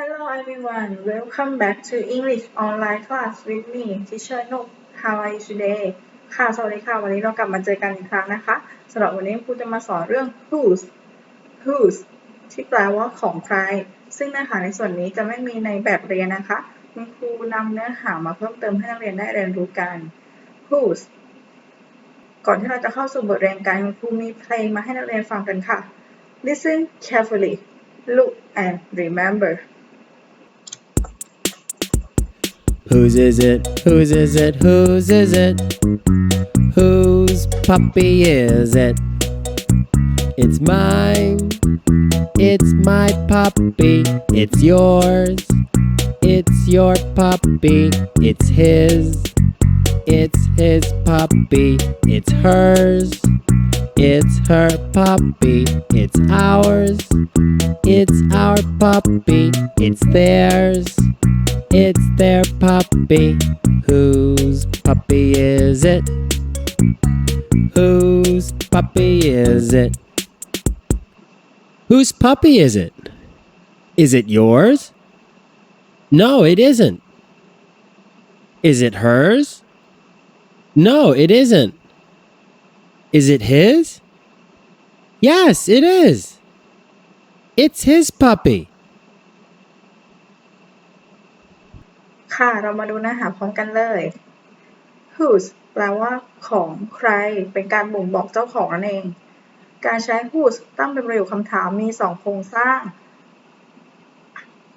Hello everyone, welcome back to English online class with me, Teacher Nuk. How are you today? ค่ะ สวัสดีค่ะ วันนี้เรากลับมาเจอกันอีกครั้งนะคะสำหรับวันนี้ครูจะมาสอนเรื่อง whose whose ที่แปลว่าของใคร ซึ่งเนื้อหาในส่วนนี้จะไม่มีในแบบเรียนนะคะ คุณครูนำเนื้อหามาเพิ่มเติมให้นักเรียนได้เรียนรู้กัน whose ก่อนที่เราจะเข้าสู่บทเรียนกันคุณครูมีเพลงมาให้นักเรียนฟังกันค่ะ Listen carefully look and remember Whose is it? Whose is it? Whose is it? Whose puppy is it? It's mine. It's my puppy. It's yours. It's your puppy. It's his. It's his puppy. It's hers. It's her puppy. It's ours. It's our puppy. It's theirs. It's their puppy. Whose puppy is it? Whose puppy is it? Whose puppy is it? Is it yours? No, it isn't. Is it hers? No, it isn't. Is it his? Yes, it is. It's his puppy. ค่ะ เรามาดูเนื้อหาพร้อมกันเลย whose แปลว่าของใคร เป็นการบ่งบอกเจ้าของนั่นเอง การใช้ whose ตั้งเป็นประโยคคำถามมีสองโครงสร้าง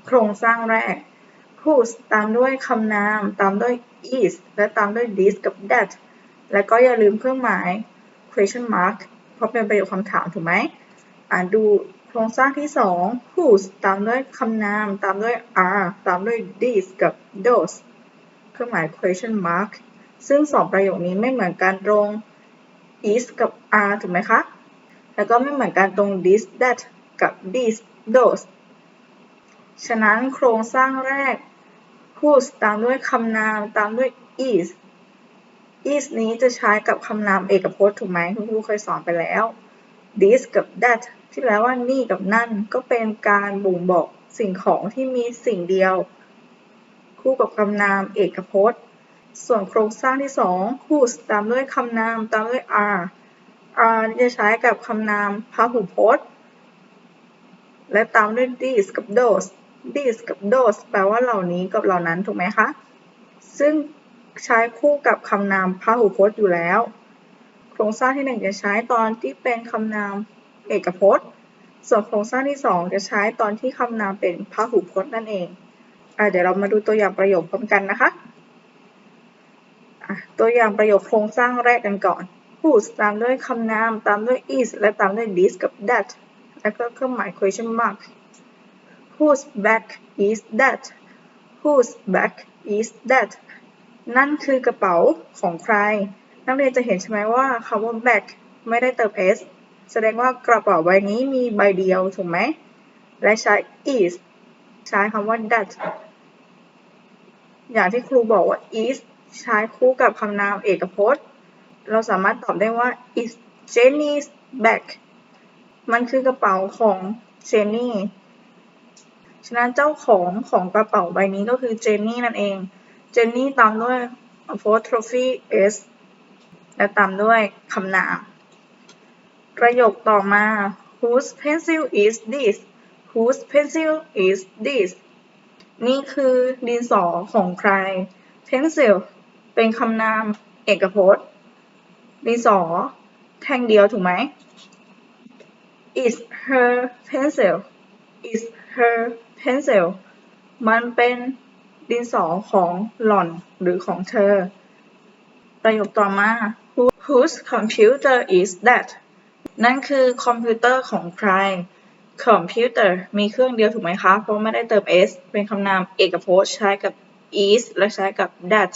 โครงสร้างแรก whose ตามด้วยคำนาม ตามด้วย is และตามด้วย this กับ that และก็อย่าลืมเครื่องหมาย question mark เพราะเป็นประโยคคำถามถูกไหมอ่านดู โครงสร้างที่ 2 whose ตามด้วยคำนาม ตามด้วย are ตามด้วย these กับ those เครื่องหมาย question mark ซึ่งสองประโยคนี้ไม่เหมือนกันตรง is กับ are ถูกไหมคะ แล้วก็ไม่เหมือนกันตรง this that กับ these those ฉะนั้นโครงสร้างแรก whose ตามด้วยคำนามตามด้วย is is นี้จะใช้กับคำนามเอกพจน์ถูกไหมคุณครูเคยสอนไปแล้ว this กับ that ที่แปลว่านี่กับนั่นก็เป็นการบ่งบอกสิ่งของที่มีสิ่งเดียว คู่กับคำนามเอกพจน์ ส่วนโครงสร้างที่2 whose ตามด้วยคำนามตามด้วย r r จะใช้กับคำนามพหูพจน์ และตามด้วย these กับ those these กับ those แปลว่าเหล่านี้กับเหล่านั้นถูกไหมคะ ซึ่งใช้คู่กับคำนามพหูพจน์อยู่แล้ว โครงสร้างที่ 1 จะใช้ตอนที่เป็นคำนาม เอกพจน์ ส่วนโครงสร้างที่ 2 จะใช้ตอนที่คำนามเป็นพหูพจน์นั่นเองอเดี๋ยวเรามาดูตัวอย่างประโยคพร้อมกันนะคะตัวอย่างประโยคโครงสร้างแรกกันก่อน whose ตามด้วยคำนาม ตามด้วย is และตามด้วย this กับ that แล้วก็เครื่องหมาย question mark whose bag is that whose bag is that นั่นคือกระเป๋าของใคร นักเรียนจะเห็นใช่ไหมว่าคำว่า bag ไม่ได้เติม s แสดงว่ากระเป๋าใบนี้มีใบเดียวถูกไหม และใช้ is ใช้คำว่า that อย่างที่ครูบอกว่า is ใช้คู่กับคำนามเอกพจน์ เราสามารถตอบได้ว่า is Jenny's bag มันคือกระเป๋าของเจนนี่ฉะนั้นเจ้าของของกระเป๋าใบนี้ก็คือเจนนี่นั่นเอง เจนนี่ตามด้วย apostrophe s และตามด้วยคำนาม ประโยคต่อมา whose pencil is this whose pencil is this นี่คือดินสอของใคร pencil เป็นคำนามเอกพจน์ ดินสอแท่งเดียวถูกไหม is her pencil is her pencil มันเป็นดินสอของหล่อนหรือของเธอ ประโยคต่อมา Who- whose computer is that นั่นคือคอมพิวเตอร์ของใคร computer มีเครื่องเดียวถูกไหมคะ เพราะไม่ได้เติม s เป็นคำนามเอกพจน์ใช้กับ is และใช้กับ that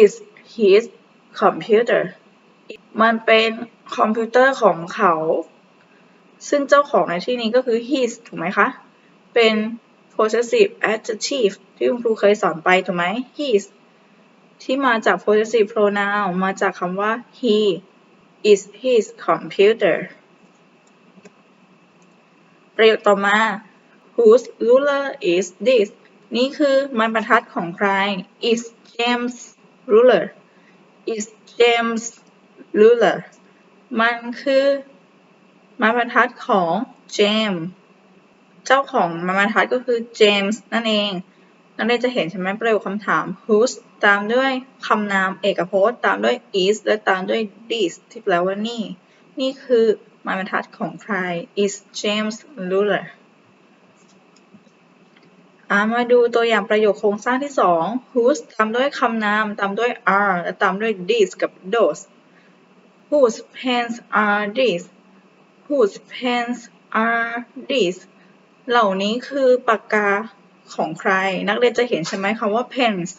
is his computer มันเป็นคอมพิวเตอร์ของเขา ซึ่งเจ้าของในที่นี้ก็คือ his ถูกไหมคะ เป็น possessive adjective ที่คุณครูเคยสอนไปถูกไหม his ที่มาจาก possessive pronoun มาจากคำว่า he is his computer ประโยคต่อมา Whose ruler is this นี่คือไม้บรรทัดของใคร Is James ruler Is James ruler มันคือไม้บรรทัดของเจมส์เจ้าของไม้บรรทัดก็คือเจมส์นั่นเอง นักเรียนจะเห็นใช่ไหมประโยคคำถาม whose ตามด้วยคำนามเอกพจน์ ตามด้วย is และตามด้วย this ที่แปลว่านี่ นี่คือไม้บรรทัดของใคร is James ruler มาดูตัวอย่างประโยคโครงสร้างที่สอง whose ตามด้วยคำนาม ตามด้วย are และตามด้วย this กับ those whose pens are these whose pens are these เหล่านี้คือปากกา ของใคร นักเรียนจะเห็นใช่ไหมคำว่า pens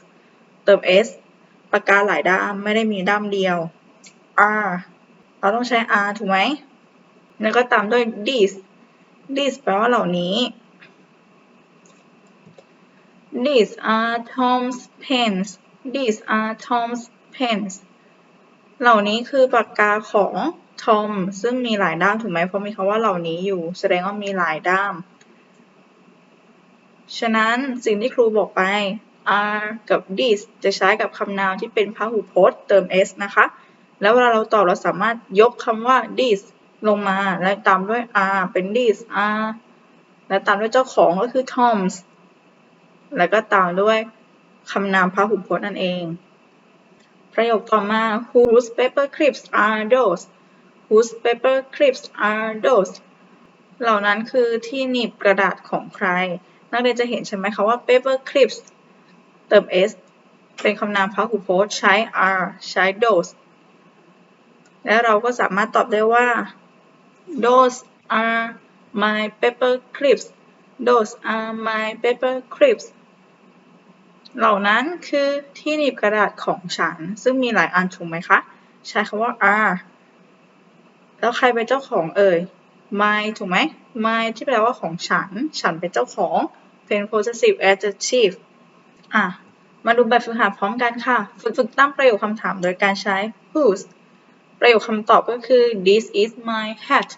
เติม s ปากกาหลายด้ามไม่ได้มีด้ามเดียว r เราต้องใช้ r ถูกไหม แล้วก็ตามด้วย these these แปลว่าเหล่านี้ These are Tom's pens. These are Tom's pens. เหล่านี้คือปากกาของทอมซึ่งมีหลายด้ามถูกไหมเพราะมีคำว่าเหล่านี้อยู่ แสดงว่ามีหลายด้าม ฉะนั้นสิ่งที่ครูบอกไป are กับ this จะใช้กับคำนามที่เป็นพหูพจน์เติม s นะคะ แล้วเวลาเราตอบเราสามารถยกคำว่า this ลงมาและตามด้วย are เป็น this are และตามด้วยเจ้าของก็คือ Tom's แล้วก็ตามด้วยคำนามพหูพจน์นั่นเอง ประโยคต่อมา whose paper clips are those whose paper clips are those เหล่านั้นคือที่หนีบกระดาษของใคร นักเรียนจะเห็นใช่ไหมคะว่า paper clips เติม s เป็นคำนามพหูพจน์ใช้ are ใช้ those และเราก็สามารถตอบได้ว่า those are my paper clips those are my paper clips เหล่านั้นคือที่หนีบกระดาษของฉัน ซึ่งมีหลายอันถูกไหมคะ ใช้คำว่า are แล้วใครเป็นเจ้าของเอ่ย my ถูกไหม my ที่แปลว่าของฉัน ฉันเป็นเจ้าของ เป็น possessive adjective อะ มาดูแบบฝึกหัดพร้อมกันค่ะ ฝึกฝึกตั้งประโยคคำถามโดยการใช้ whose ประโยคคำตอบก็คือ this is my hat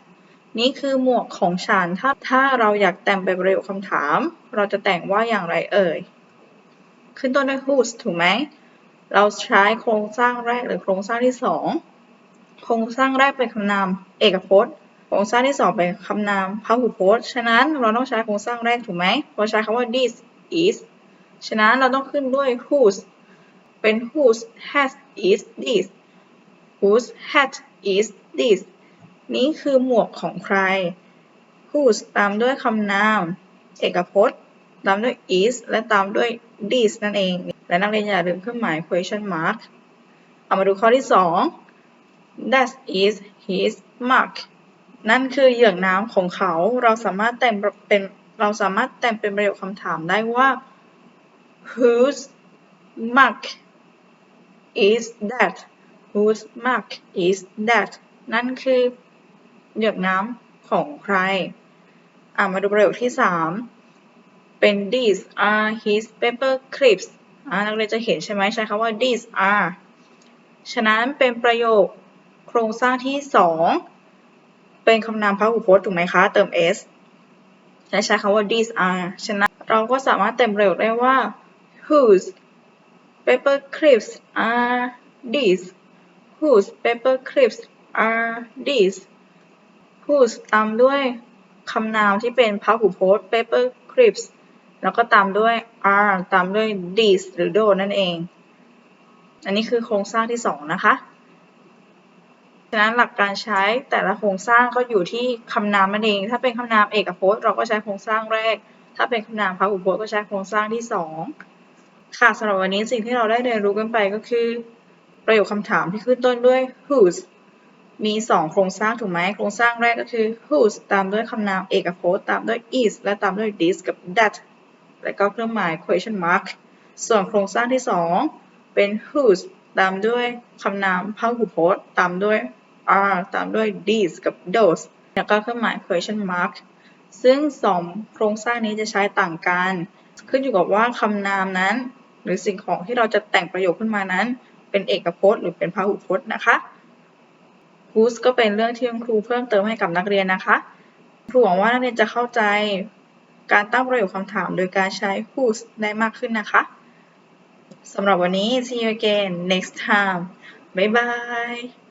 นี่คือหมวกของฉัน ถ้าถ้าเราอยากแต่งเป็นประโยคคำถาม เราจะแต่งว่าอย่างไรเอ่ย ขึ้นต้นด้วย whose ถูกไหม เราใช้โครงสร้างแรกหรือโครงสร้างที่สอง โครงสร้างแรกเป็นคำนาม เอกพจน์ โครงสร้างที่สองเป็นคำนามพหูพจน์ ฉะนั้นเราต้องใช้โครงสร้างแรกถูกไหมเราใช้คำว่า this is ฉะนั้นเราต้องขึ้นด้วย whose เป็น whose hat is this whose hat is this นี่คือหมวกของใคร whose ตามด้วยคำนาม เอกพจน์ ตามด้วย is และตามด้วย this นั่นเอง และนักเรียนอย่าลืมเครื่องหมาย question mark เอามาดูข้อที่ 2 that is his mark นั่นคือเหยือกน้ำของเขา เราสามารถแต่งเป็นเราสามารถแต่งเป็นประโยคคำถามได้ว่า whose mark is that whose mark is that นั่นคือเหยือกน้ำของใคร อ่ามาดูประโยคที่ 3 เป็น these are his paper clips อ่านักเรียนจะเห็นใช่ไหมใช้คำว่า these are ฉะนั้นเป็นประโยคโครงสร้างที่ 2 เป็นคำนามพหูพจน์ถูกไหมคะ เติม s และใช้คำว่า these are ฉะนั้นเราก็สามารถเต็มประโยคได้ว่า whose paper clips are these whose paper clips are these whose ตามด้วยคำนามที่เป็นพหูพจน์ paper clips แล้วก็ตามด้วย are ตามด้วย these หรือ those นั่นเอง อันนี้คือโครงสร้างที่ 2 นะคะะนั้นหลักการใช้แต่ละโครงสร้างก็อยู่ที่คำนามนั่นเอง ถ้าเป็นคำนามเอกพจน์เราก็ใช้โครงสร้างแรก ถ้าเป็นคำนามพหูพจน์ก็ใช้โครงสร้างที่ 2 ค่ะสำหรับวันนี้สิ่งที่เราได้เรียนรู้กันไปก็คือ ประโยคคำถามที่ขึ้นต้นด้วย whose มี 2 โครงสร้างถูกไหมโครงสร้างแรกก็คือ whose ตามด้วยคำนามเอกพจน์ ตามด้วย is และตามด้วย this กับ that และก็เครื่องหมาย question mark ส่วนโครงสร้างที่ 2 เป็น whose ตามด้วยคำนามพหูพจน์ ตามด้วย are ตามด้วย these กับ those แล้วก็เครื่องหมาย question mark ซึ่ง 2 โครงสร้างนี้จะใช้ต่างกัน ขึ้นอยู่กับว่าคำนามนั้น หรือสิ่งของที่เราจะแต่งประโยคขึ้นมานั้น เป็นเอกพจน์ หรือเป็นพหูพจน์นะคะ whose ก็เป็นเรื่องที่คุณครูเพิ่มเติมให้กับนักเรียนนะคะ ครูหวังว่านักเรียนจะเข้าใจการตั้งประโยคคำถามโดยการใช้ whose ได้มากขึ้นนะคะสำหรับวันนี้ see you again next time บ๊ายบาย